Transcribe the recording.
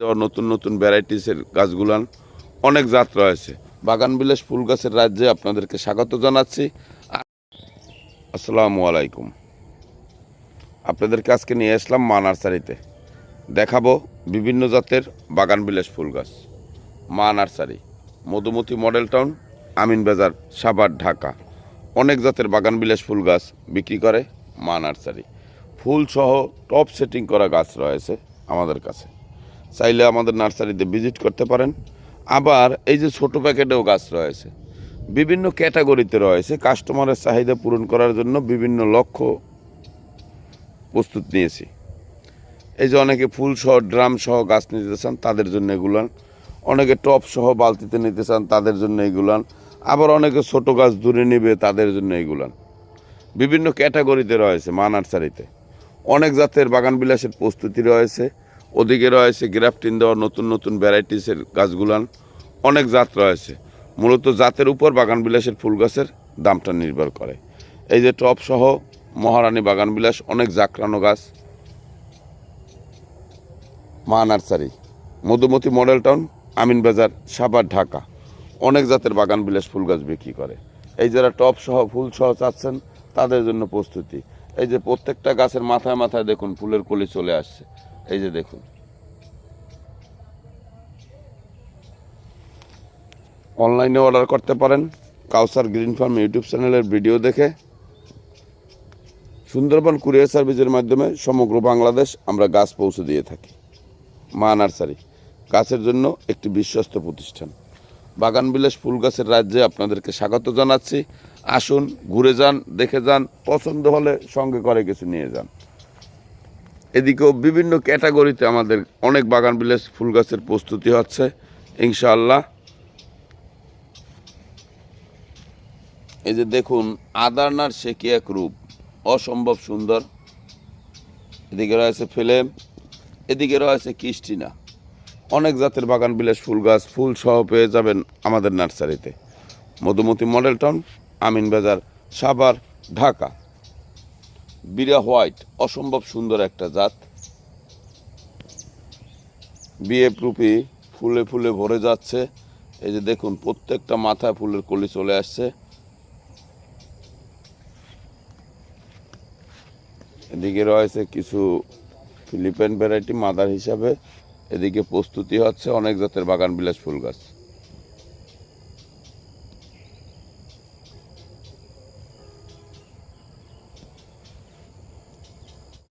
দেওয়া নতুন নতুন ভ্যারাইটিসের গাছগুলান অনেক জাত রয়েছে বাগান বিলাস ফুল গাছের রাজ্যে আপনাদেরকে স্বাগত জানাচ্ছি। আসসালামু আলাইকুম। আপনাদেরকে আজকে নিয়ে আসলাম মা নার্সারিতে দেখাবো বিভিন্ন জাতের বাগান বিলাস ফুল গাছ। মা nursery Madhumati model town, Amin Bazar, Savar, Dhaka. অনেক জাতের বাগান বিলাস ফুল গাছ বিক্রি করে মা নার্সারি ফুল সহ টপ সেটিং করা গাছ রয়েছে আমাদের কাছে। চাইলে আমাদের নার্সারিতে ভিজিট করতে পারেন। আবার এই যে ছোট প্যাকেটেও গাছ রয়েছে, বিভিন্ন ক্যাটাগরিতে রয়েছে, কাস্টমারের চাহিদা পূরণ করার জন্য বিভিন্ন লক্ষ্য প্রস্তুত নিয়েছি। এই যে অনেকে ফুল সহ, ড্রাম সহ গাছ নিতে চান, তাদের জন্য এগুলান অনেকে টপ সহ বালতিতে নিতে চান, তাদের জন্য এগুলান আবার অনেকে ছোট গাছ দূরে নিবে, তাদের জন্য এগুলান বিভিন্ন ক্যাটাগরিতে রয়েছে মা নার্সারিতে। অনেক জাতের বাগান বিলাসের প্রস্তুতি রয়েছে। ওদিকে রয়েছে গ্রাফটিন দেওয়া নতুন নতুন ভ্যারাইটিসের গাছগুলান। অনেক জাত রয়েছে। মূলত জাতের উপর বাগান বিলাসের ফুল গাছের দামটা নির্ভর করে। এই যে টপ সহ মহারানী বাগান বিলাস, অনেক জাকরানো গাছ। মা nursery, Madhumati model town, Amin Bazar Savar Dhaka. অনেক জাতের বাগান বিলাস ফুল গাছ বিক্রি করে। এই যারা টপ সহ ফুল সহ চাচ্ছেন, তাদের জন্য প্রস্তুতি। এই যে প্রত্যেকটা গাছের মাথায় মাথায় দেখুন, ফুলের কলি চলে আসছে। এই যে দেখুন। অনলাইনে অর্ডার করতে পারেন। কাউসার গ্রিন ফার্ম ইউটিউব চ্যানেলের ভিডিও দেখে। সুন্দরবন কুরিয়ার সার্ভিসের মাধ্যমে সমগ্র বাংলাদেশ আমরা গাছ পৌঁছে দিয়ে থাকি। মা নার্সারি, গাছের জন্য একটি বিশ্বস্ত প্রতিষ্ঠান। বাগান বিলাস ফুল গাছের রাজ্যে আপনাদেরকে স্বাগত জানাচ্ছি। আসুন, ঘুরে যান, দেখে যান, পছন্দ হলে সঙ্গে করে কিছু নিয়ে যান। এদিকেও বিভিন্ন ক্যাটাগরিতে আমাদের অনেক বাগান বিলাস ফুল গাছের প্রস্তুতি হচ্ছে, ইনশাআল্লাহ। এই যে দেখুন আদারনার শেকি এক রূপ? অসম্ভব সুন্দর। এদিকে রয়েছে ফিলেম, এদিকে রয়েছে কিস্টিনা অনেক জাতের বাগান বিলাস ফুল গাছ, ফুল সহ পেয়ে যাবেন আমাদের নার্সারিতে। Madhumati model town Amin Bazar Savar, Dhaka. বিরা white, অসম্ভব সুন্দর একটা জাত। বিয়ে প্রুপি ফুলে ফুলে ভরে যাচ্ছে। এই যে দেখুন, প্রত্যেকটা মাথায় ফুলের কলি চলে আসছে। এদিকে রয়েছে কিছু ফিলিপাইন ভ্যারাইটি মাদার হিসাবে। এদিকে প্রস্তুতি হচ্ছে অনেক জাতের বাগান বিলাস ফুল গাছ।